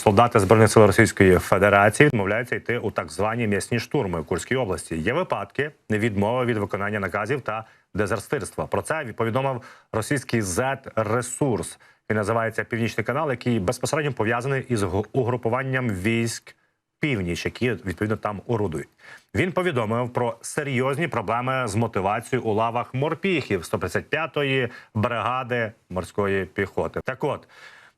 Солдати збройних сил Російської Федерації відмовляються йти у так звані м'ясні штурми у Курській області. Є випадки відмови від виконання наказів та дезертирства. Про це повідомив російський z ресурс. Він називається Північний канал, який безпосередньо пов'язаний із угрупуванням військ північ, які відповідно там орудують. Він повідомив про серйозні проблеми з мотивацією у лавах морпіхів 155-ї бригади морської піхоти. Так от.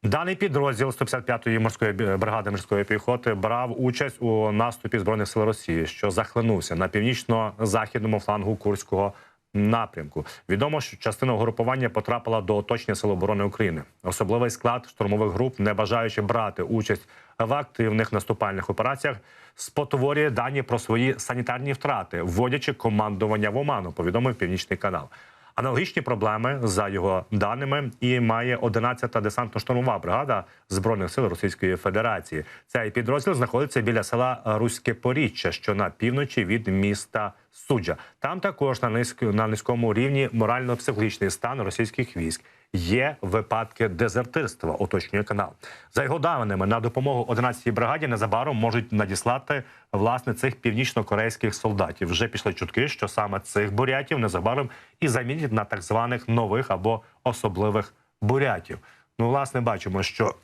Даний підрозділ 155-ї морської бригади морської піхоти брав участь у наступі збройних сил Росії, що захлинувся на північно-західному флангу Курського напрямку. Відомо, що частина угрупування потрапила до оточення Сил оборони України. Особливий склад штурмових груп, не бажаючи брати участь в активних наступальних операціях, спотворює дані про свої санітарні втрати, вводячи командування в оману. Повідомив Північний канал. Аналогічні проблеми за його даними і має 11-та десантно-штурмова бригада збройних сил Російської Федерації. Цей підрозділ знаходиться біля села Руське Поріччя, що на півночі від міста Суджа. Там також на низьк, на низькому рівні морально-психологічний стан російських військ. Є випадки дезертирства, уточнює канал. За його даними, на допомогу 11-й бригаді незабаром можуть надіслати власне цих північно-корейських солдатів. Вже пішли чутки, що саме цих бурятів незабаром і замінять на так званих нових або особливих бурятів. Ну, власне, бачимо, що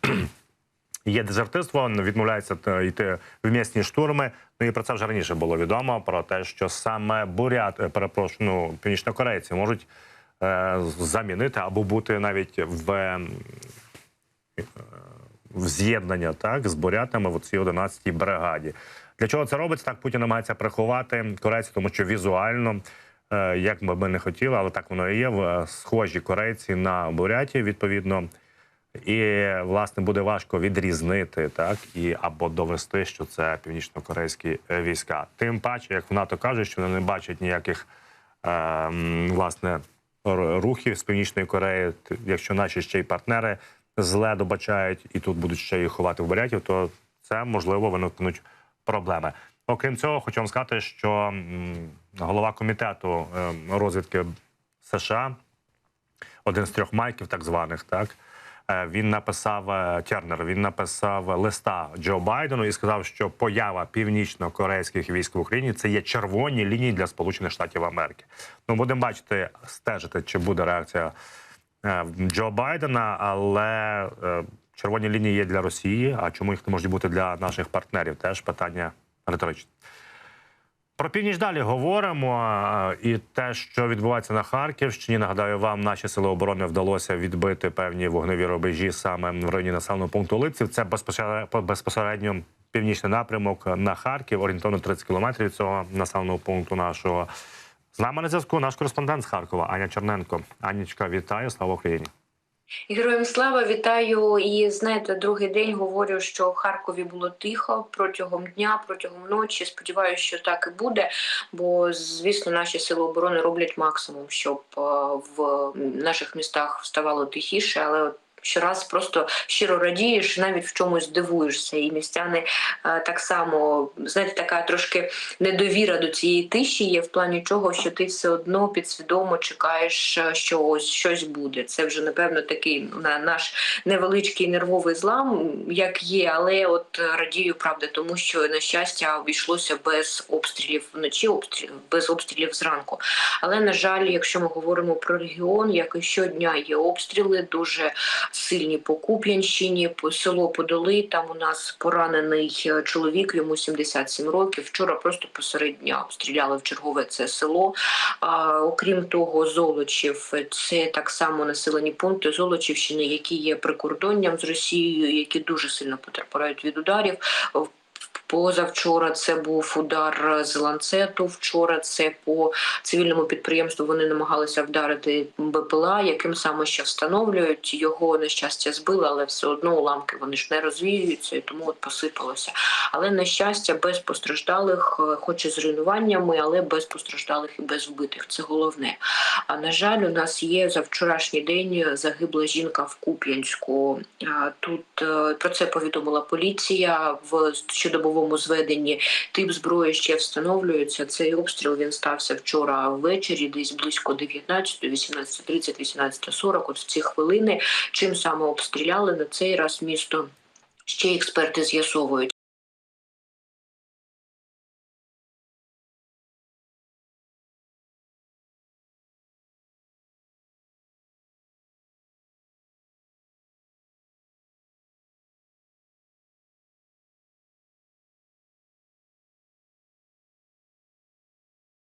є дезертирство, відмовляється йти в місні штурми. Ну і про це вже раніше було відомо про те, що саме бурят, е, перепрошую, ну, північнокорейці можуть е, замінити або бути навіть в, е, в з'єднання так з бурятами в цій 11-й бригаді. Для чого це робиться? Так Путін намагається приховати корейці, тому що візуально. е, Як би ми не хотіли, але так воно і є. в- Схожі корейці на буряті, відповідно, і власне буде важко відрізнити так і або довести, що це північно-корейські е, війська. Тим паче, як в НАТО кажуть, що вони не бачать ніяких е, власне рухів з північної Кореї. Якщо наші ще й партнери зле добачають і тут будуть ще їх ховати в бурятів, то це можливо виникнуть проблеми. Окрім цього, хочу вам сказати, що голова комітету е, розвідки США один з трьох майків, так званих, так він написав е, Тернер. Він написав листа Джо Байдену і сказав, що поява північно-корейських військ в Україні це є червоні лінії для Сполучених Штатів Америки. Ну будемо бачити, стежити, чи буде реакція е, Джо Байдена, але е, червоні лінії є для Росії. А чому їх не можуть бути для наших партнерів? Теж питання риторичне. Про північ далі говоримо. е, І те, що відбувається на Харківщині, нагадаю вам, наші сили оборони вдалося відбити певні вогневі рубежі саме в районі населеного пункту Липців. Це безпосередньо, північний напрямок на Харків, орієнтовно 30 кілометрів цього населеного пункту нашого. З нами на зв'язку наш кореспондент з Харкова Аня Черненко. Анічка, вітаю, слава Україні. Героям слава вітаю. І знаєте, другий день говорю, що в Харкові було тихо протягом дня, протягом ночі. Сподіваюся, що так і буде. Бо звісно, наші сили оборони роблять максимум, щоб е, в наших містах ставало тихіше, але. от Щораз просто щиро радієш, навіть в чомусь дивуєшся. І містяни е, так само знаєте, така трошки недовіра до цієї тиші є в плані чого, що ти все одно підсвідомо чекаєш, е, що ось щось буде. Це вже напевно такий на наш невеличкий нервовий злам, як є, але от радію правда, тому що на щастя обійшлося без обстрілів вночі, обстрілів без обстрілів зранку. Але на жаль, якщо ми говоримо про регіон, як і щодня є обстріли, дуже сильні по Куп'янщині, по село Подоли. Там у нас поранений е, чоловік, йому 77 років. Вчора просто посеред дня обстріляли в чергове це село. А, окрім того, Золочів це так само населені пункти Золочівщини, які є прикордонням з Росією, які дуже сильно потерпають від ударів. Позавчора це був удар з ланцету. Вчора це по цивільному підприємству. Вони намагалися вдарити БПЛА, яким саме ще встановлюють. Його на щастя збили, але все одно уламки вони ж не розвіюються, і тому от посипалося. Але на щастя, без постраждалих, е, хоч і з руйнуваннями, але без постраждалих і без вбитих. Це головне. А на жаль, у нас є за вчорашній день загибла жінка в Куп'янську. Тут е, про це повідомила поліція в щодобовому зведенні. Тип зброї ще встановлюється. Цей обстріл він стався вчора ввечері, десь близько 19, 18.30, 18.40, От в ці хвилини. Чим саме обстріляли на цей раз місто Ще експерти з'ясовують.